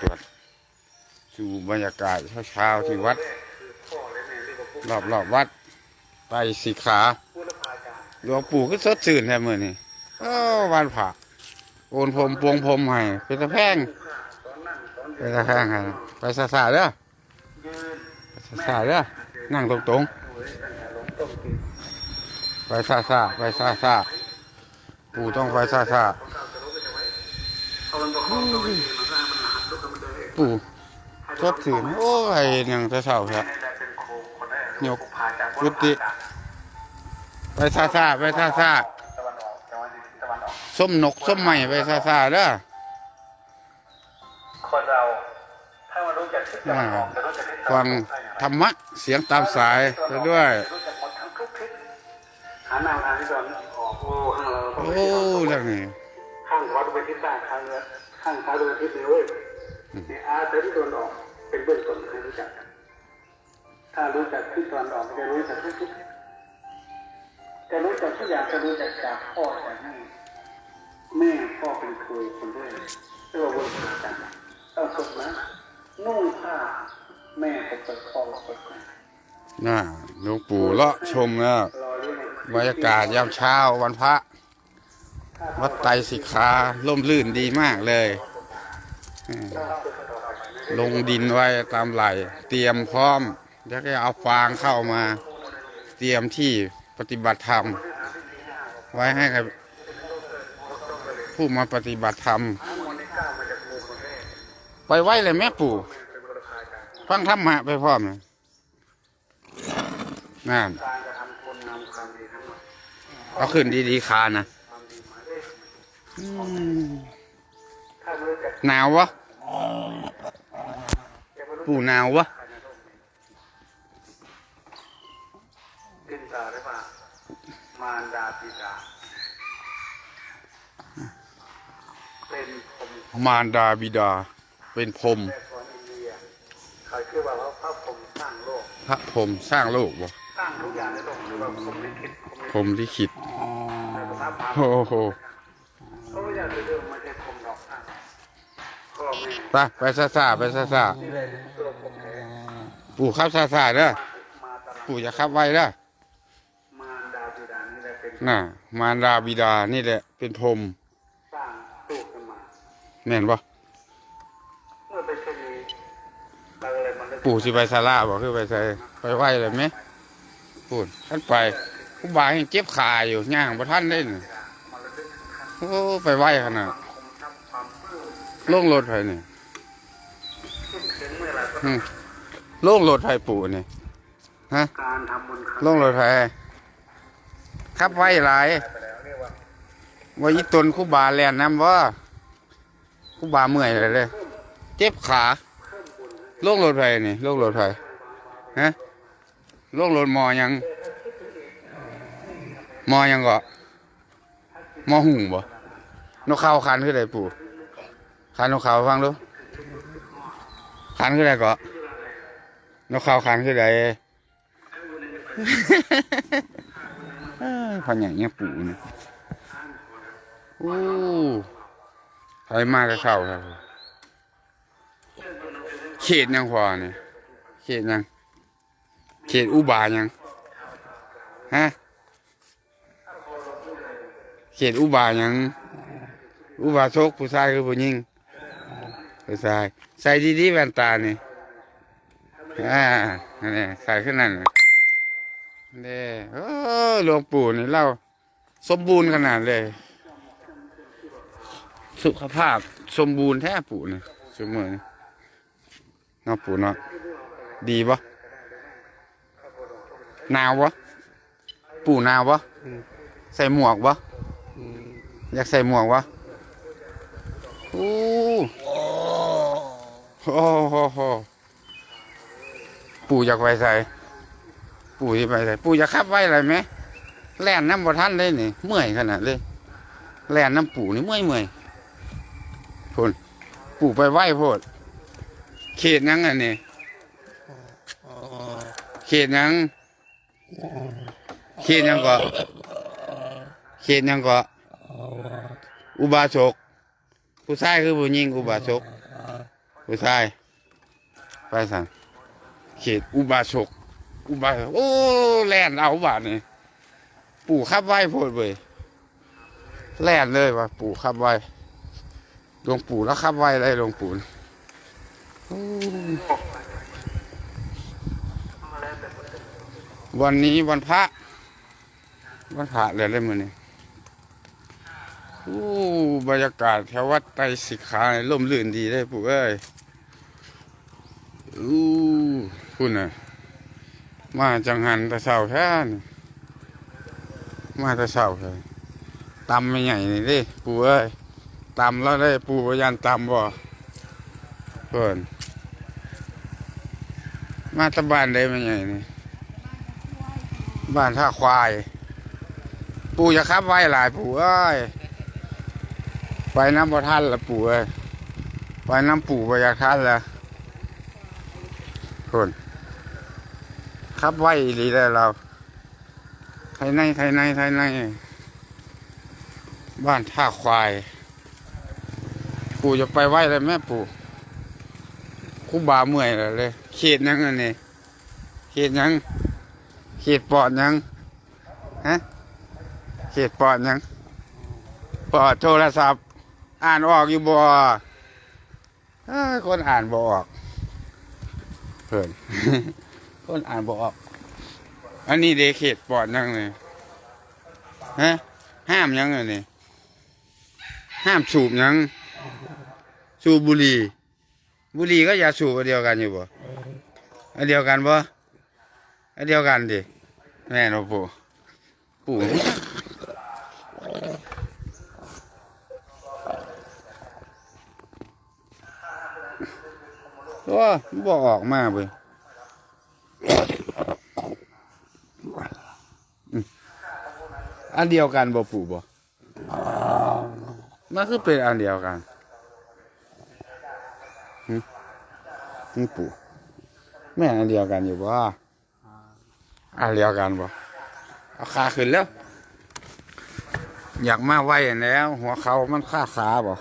ตรวจสู่บรรยากาศเช้าๆที่วัด รอบรอบๆวัดไปสีขาหลวงปู่ก็สดชื่นแท้มือนี่โอ้วันผ่าโอนผมปวงผมให้เป็นตะแพงเป็นตะแพงให้ไปซาซาเด้อไปซาซาเด้อนั่งตรงๆไปซาซาไปซาซาปู่ต้องไปซาซา ๆปู่สดชื่นโอ้ยยังจะเศร้าครับยกกุฏิไปซาซาไปซาซาส้มนกส้มใหม่ไปซาซาเด้อคนเราถ้ามารู้จักทิศตะวันออกจะรู้จักทิศตะฟัวันงตกได้ธรรมะเสียงตามสายไปด้วยรู้จักหมดทั้งทุกทิศหาหน้าทางที่ตะวันออกโอ้ข้างเราต้องโอ้ไปทิศตะวัน ข้างเหนือข้างซ้ายดูไปทิศเหนือเว้ยเนี่ยอาแต่ที่ตะวันออกเป็นเบื้องต้นให้รู้จักกันถ้ารู้จักทิศตะวันออกจะรู้จักทุกทิศจะรู้จักทุกอย่างจะรู้จักจากพ่อจากแม่แม่พ่อเป็นครูคนด้วยเรียกว่าบุญหากันต้องฝึกนะนุ่งผ้าแม่ก็เปิดพ่อก็เปิดแม่น่าหลวงปู่เลาะชมแล้วรอเรื่องบรรยากาศยามเช้าวันพระ วัดไตรสิขาล่มลื่นดีมากเลย ลงดินไว้ตามไหล เตรียมพร้อม แล้วก็เอาฟางเข้ามา เตรียมที่ปฏิบัติธรรม ไว้ให้กับผู้มาปฏิบัติธรรม ไปไหวเลยแม่ปู่ ฟังธรรมะไปพร้อมนั่นการกระทำคุณงามความดีดเอาขึ้นดีๆคานะ หนาววะจะไม่รู้ปู่หนาววะภายในโลกนี้ขึ้นตาได้ป่ะมารดาบิดาเป็นผมมารดาบิดา เป็นพรหมแรกของอินเดียเขาเชื่อว่าพระพรหมสร้างโลก พระพรหมสร้างโลกบ่สร้างทุกอย่างในโลกหรือว่าพรหมลิขิตพรหมลิขิตแต่พระพาโอ้โห เขาไม่อยากจะเรื่องไม่ใช่พรหมดอกสร้างพ่อแม่ไปไปซาซาไปซาซาตัวผมแท้ปู่ขับซาซาเด้อมาตลาดปู่จะขับไว้เด้อมารดาบิดานี่แหละเป็นน่ะมารดาบิดานี่แหละ เป็นพรหมสร้างตู้ขึ้นมาแม่นบ่เมื่อเป็นเช่นนี้เราเลยมันปู่สิไปศาลาบ่คือไปใส่ไปไหว้เลยไหมปู่ท่านไปผู้บ่าวยังเจ็บขาอยู่ย่างบ่ทันได้นี่ โอ้ไปไหวขนาดคมทับความปลื้มลงรถไผนี่ขึ้นถึงเมื่อไหลงรถไผปู่นี่ฮะการทำบุญครั้งลงรถไฟขับไหวหลายว่าอีตนคู่บาแลนน้ำว่าคู่บาเมื่อยเลยเลยเจ็บขาโลงรถไฟนี่โลงรถไฟฮะโลงรถมอยัง มอยังก็ มอหุ่งบ่นกเขาคันขึ้นไดปู่คันนกเขาฟังดูคันขึ้นไดก็นกเขาคันขึ้นไดเอ้ยพันอย่างเงี้ยปู่เนี่ยโอ้ใครมาก็เข้าครับเขตยังพอเนี่ยเขตยังเขตอุบายังฮะ เขตอุบายังอุบาโชคผู้ชายคือผู้หญิงผู้ชายใส่ดีๆแว่นตานี่อ่านั่นแหละใส่ขึ้นนั่นน่ะเด้โอ้หลวงปู่นี่เล่าสมบูรณ์ขนาดเลย สุขภาพสมบูรณ์แท้ปู่นี่สมอนี้เนาะปู่เนาะดีปะหนาวปะปู่หนาวปะใส่หมวกปะ อยากใส่หมวกปะโอ้โหโหโหปู่อยากไปใส่ ปู่ที่ไปใส่ ปู่จะขับไว้อะไรไหมแล่นน้ำบ่ท่านเลยนี่เมื่อยขนาดเลยแล่นน้ำปู่นี่เมื่อยเมื่อยพูนปู่ไปไหว้โพด เขตยังอันนี้เขตยังเขตยังก็เขตยังก็ อุบาสกผู้ชายคือผู้หญิงอุบาสกผู้ชายไปสั่งเขตอุบาชกอุบาโอ้แล่นเอาบาทนี่ปู่ขับไว้โพดเว้ยแล่นเลยว่าปู่ขับไว้หลวงปู่แล้วขับไว้ได้หลวงปู่วันนี้วันพระวันพระเลยเลยมือนี่ โอ้บรรยากาศแถววัดไตสิขานี่ร่มรื่นดีได้ปู่เอ้ยอู้คุณน่ะ มาจังหันต่เช้าแท้นี่มาต่เช้าเลยตำไม่ใหญ่นี่ดิปู่เอ้ยตำแล้วได้ปู่พยันตำบ่เพิ่นมาตะบ้านได้ไม่ใหญ่นี่บ้านท่าควาย ปู่จะขับไว้หลายปู่เอ้ย ไปน้ำบ่ทันละปู่เอ้ยไปน้ำปู่บ่อยากทันละคนครับไว้อีหลีได้เราไทยในไทยในไทยใน บ้านท่าควาย ปู่จะไปไหว้เลยแม่ปู่ครูบาเมื่อยเลยเขตยังอันนี้เขตยังเขตปอดยังฮะเขตปอดยังปอดโทรศัพท์ อ่านออกอยู่บ่คนอ่านบ่ออกเพิ่นคนอ่านบ่ออก อันนี้เดเขตปอดยังเลยฮะห้ามยังเลยนี่ห้ามสูบยัง สูบบุหรี่บุหรี่ก็อย่าสูบอันเดียวกันอยู่บ่อันเดียวกันบ่อันเดียวกันดิแม่นบ่ปู่ปู่ บ่ออกมาเว้ยอันเดียวกันบ่ปู่บ่มันคือเป็นอันเดียวกันหึนี่ปู่แม่อันเดียวกันอยู่บ่อันเดียวกันบ่เอาขาขึ้นแล้ว อยากมาไหวแล้ว หัวเขามันค่าขาบ่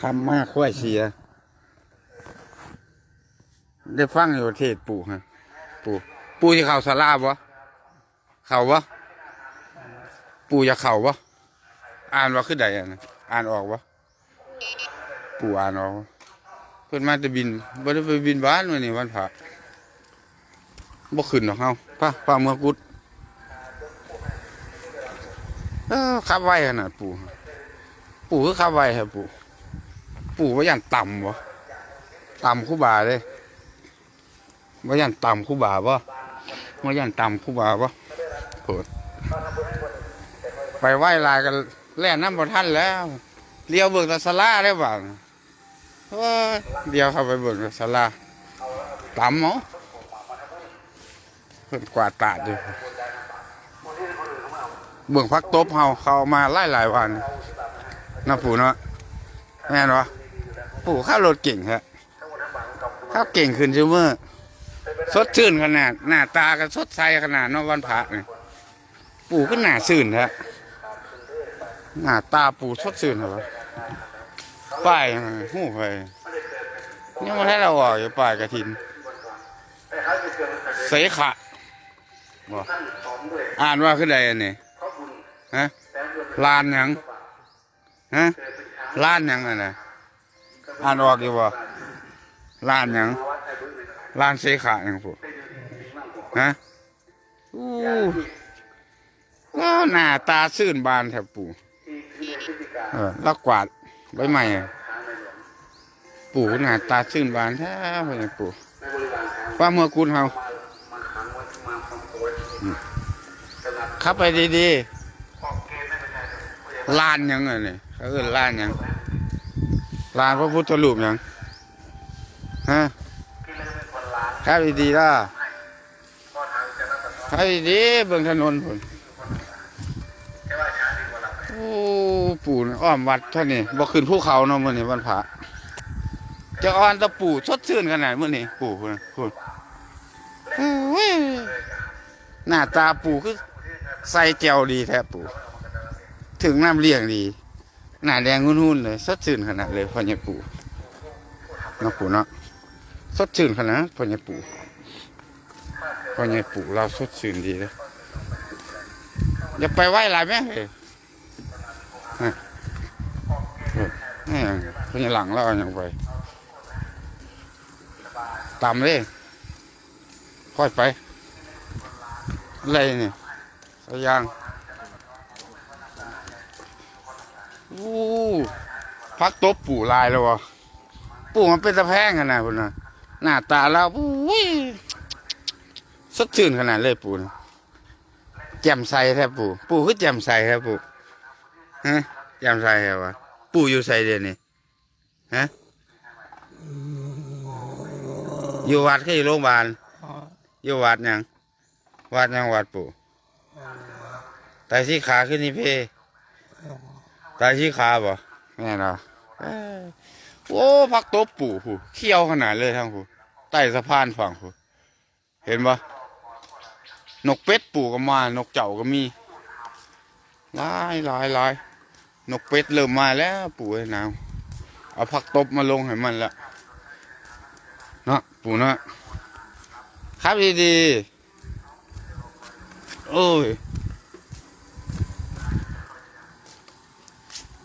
ทำมากค่อยเสีย ได้ฟังอยู่เทศปู่ฮะปู่ปู่ที่เขาสาราบ่เขาวะปู่จะเข่าวะอ่านว่าคือใดอะนะอ่านออกวะปู่อ่านออกวะเพิ่นมาจะบินบ่ได้ไปบินบ้านวันนี้วันพระบ่ขึ้นหรอกเฮาป้าป้าเมื่อกุดเออขับไวขนาดปู่ปู่คือขับไวครับปู่ปู่ว่าอย่านต่ำวะต่ำคู่บาเลย ว่าย่านต่ำคู่บาบ่ว่าย่านต่ำคู่บาบ่โหดไปไหว้ลายกันแล่นน้ำบ่ท่านแล้วเลี้ยวเบิกตะสลาได้บ่าเฮ้ยเดียวเข้าไปเบิกตะสลาต่ำเนาะเพิ่นกวาดตาดอยู่เบิ่งพักตบเฮาเขามาไล่หลายวันน้าปู่เนาะแม่นวะปู่ข้าวรถเก่งฮะข้าวเก่งขึ้นชื่อมื่อ สดชื่นขนาด หน้าตาก็สดใสขนาดนวันพระเนี่ยปู่ก็หน้าซื่นฮะหน้าตาปู่สดซื่นเหรอป้ายหูไปนี่มันให้เราออกอยู่ป้ายกระถินเสขะบ่อ่านว่าคือใดอันนี้ฮะลานหยังฮะลานหยังอันน่ะอ่านออกอยู่บ่ลานหยัง ลานเสขะหยังปู่ฮะอู้แล้วหน้าตาซื่นบานแทบปู่เออแล้วกวาดใบไม้อะปู่หน้าตาซื่นบานแท้เลยปู่ว่าเมื่อคุณเฮาขับไปดีๆลานยังไงเนี่ยเขาเอิ้นลานยังลานพระพุทธรูปยังฮะ ขับดีๆล่ะขับดีเบิ่งถนนพุ่นโอ้ปู่นี่อ้อมวัดเท่านี้บ่ขึ้นภูเขาเนาะมื้อนี้วันพระจะอ่อนตะปู่สดชื่นขนาดมื้อนี้ปู่พุ่นพุ่นโอ้ยหน้าตาปู่คือใส่แก้วดีแท้ปู่ถึงน้ำเลี้ยงดี หน้าแดงหุ่นๆเลยสดชื่นขนาดเลยพ่อใหญ่ปู่เนาะปู่เนาะ สดชื่นขนาดพ่อใหญ่ปู่พ่อใหญ่ปู่เราสดชื่นดีเลยอย่าไปไหว้หลายแม่เฮ้ยฮะเฮ้ยนี่พ่อใหญ่หลังเราอย่างไปตามเลยค่อยไปอะไรเนี่ยสายยางอู้พักตบปู่ลายแล้ววะปู่มันเป็นตะแพงขนาดพุ่นนะ หน้าตาเราอุ้ยสดชื่นขนาดเลยปู่แจ่มใสแท้ปู่ ปู่คือแจ่มใสแท้ปู่ฮะแจ่มใสแท้วะปู่อยู่ใสเดี๋ยวนี้ฮะอยู่วัดคืออยู่โรงพยาบาลอยู่วัดยังวัดยังวัดปู่ไตที่ขาขึ้นนี่เพไตที่ขาบ่แม่นเหรอเอ้ยโอ้พักตบปู่ผู้เขี้ยวขนาดเลยทั้งผู้ ใต้สะพานฝั่งผู้เห็นปะนกเป็ดปู่ก็มา นกเจ้าก็มีหลายหลายหลายนกเป็ดเริ่มมาแล้วปู่ไอ้นาวเอาผักตบมาลงให้มันละเนาะปู่เนาะครับดีๆโอ้ย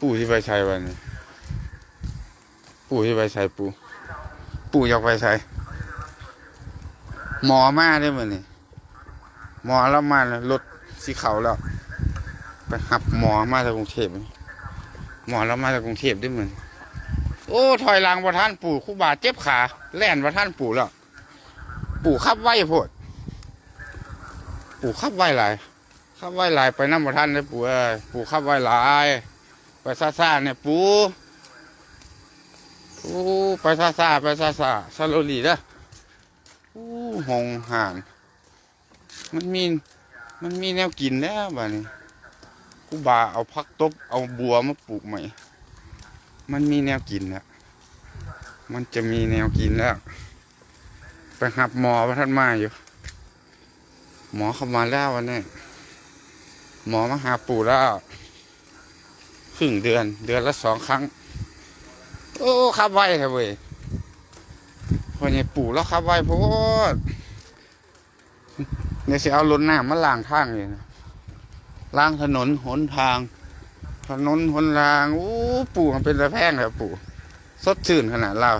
ปู่ที่ไปใช้วันนี้ปู่จะไปใส่ปู่ปู่อยากไปใส่ หมอมาได้เหมือนนี่หมอแล้วมาแล้วรถสีขาวแล้วไปหับหมอมาจากกรุงเทพนี่หมอแล้วมาจากกรุงเทพได้เหมือนโอ้ถอยหลังประท่านปู่คู่บาเจ็บขา แล่นประท่านปู่แล้ว ปู่ขับไว้โพดปู่ขับไว้หลายขับไว้หลายไปน้ำประท่านเลยปู่เอ้ยปู่ขับไว้หลายไปซ่าเนี่ยปู่โอ้ไปซาซาไปซาซาซาโลลีเด้อ อ้หงห่าน มันมี มันมีแนวกินแล้วบ้านี้กูบาเอาพักตบ เอาบัวมาปลูกใหม่ มันมีแนวกินแล้วมันจะมีแนวกินแล้ว ไปหับหมอพระท่านมาอยู่ หมอเข้ามาแล้ววันนี้ หมอมาหาปู่แล้ว ครึ่งเดือน เดือนละสองครั้ง โอ้ขับไว้ครับเว้ย พอเนี่ปู่แล้วขับไว้โพดเนี่ยสิเอารถน้ำมาล้างทางเลยนะล้างถนนหนทาง ถนนหนทางโอ้ปู่มันเป็นตะแพงครับปู่สดชื่นขนาดเรา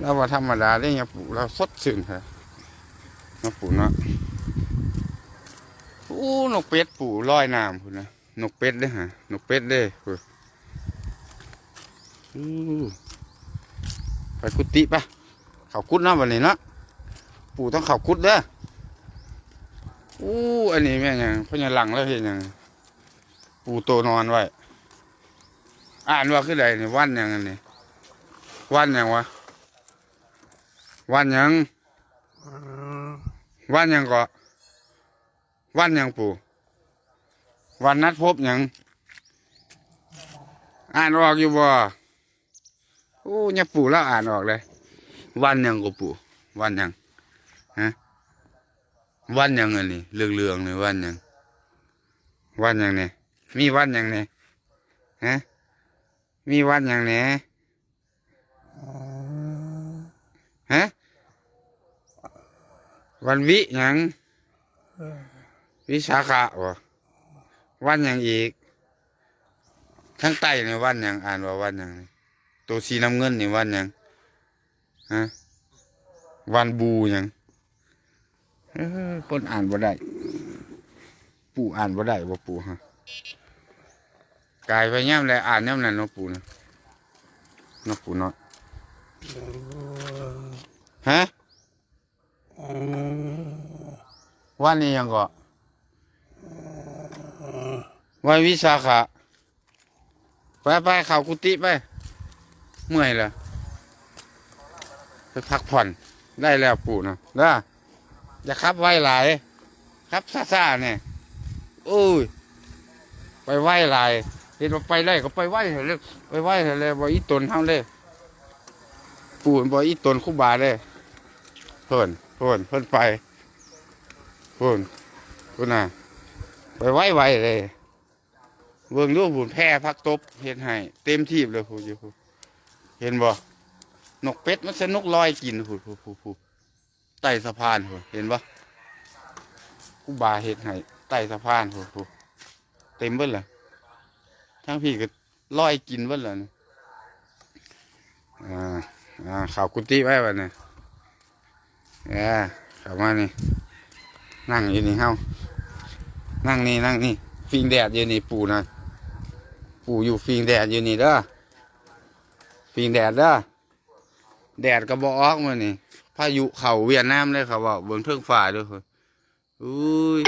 เราว่าธรรมดาได้ยังปู่เราสดชื่นครับนะปู่เนาะโอ้นกเป็ดปู่ลอยน้ำคุณนะนกเป็ดเด้ฮะนกเป็ดเด้อปู่อือ ไปกุฏิปะเขาคุดนะวันนี้เนาะปู่ต้องเขาคุดเด้ออู้อันนี้แม่งยังเพราะยังหลังแล้วเห็นยังปู่โตนอนไว้อ่านว่าคืออะไรนี่วันยังอันนี้วันยังวะวันยังวันยังก็วันยังปู่วันนัดพบยังอ่านออกอยู่บ่โอ้ยปู่แล้วอ่านออกเลย วันยังก็ปู่วันยังฮะวันยังอันนี้เรื่องเรื่องๆเลยวันยังวันยังเนี่ยมีวันยังเนี่ยฮะมีวันยังเนี่ยฮะวันวิยังวิสาขะวะวันยังอีกทั้งใต้ในยวันยังอ่านว่าวันยังนี่ ตัวสีน้ำเงินนี่วันหยังฮะวันบูหยังเอ้อคนอ่านบ่ได้ ปู่อ่านบ่ได้บ่ปู่ฮะกลายไปย่ำเลยอ่านย่ำนั้นเนาะปู่นะเนาะปู่เนาะฮะวันนี้ยังก็วันวิสาขะไปไปๆเข้ากุฏิไป เมื่อยแล้วไปพักผ่อนได้แล้วปู่นะนะอย่าขับไว้หลายขับซ่าๆเนี่ยโอ้ยไปไหว้หลายเห็นว่าไปได้ก็ไปไหว้เถอะเลยไปไหว้เถอะเลยบ่อีตนเท่าเลยปู่บ่อีตนคู่บาเลยเพิ่นเพิ่นเพิ่นไปเพิ่นเพิ่นน่ะไปไหว้ไว้เลยเบิ่งดูบุญแพร่พักตบเฮ็ดให้เต็มที่เลยพูดอยู่ เห็นบ่นกเป็ดมันสนุกลอยกินพูพูพูพูไต่สะพานพูเห็นบ่กูบาเห็ดให้ไต่สะพานพูพูเต็มเบิดเลยทั้งพี่ก็ลอยกินเบิดเลยนี่อ่าอ่าข่าวกุฏิไว้บัดนี้เอ่าข้ามานี่นั่งอยู่นี่เฮานั่งนี่นั่งนี่ฟิงแดดอยู่นี่ปู่นะปู่อยู่ฟิงแดดอยู่นี่เด้อ พิงแดดเด้อแดดก็บออกมานี่พายุเข่าเวียดนามเลยครับว่าเบิ่งเทิงฝ่าด้วยคนอุ้ย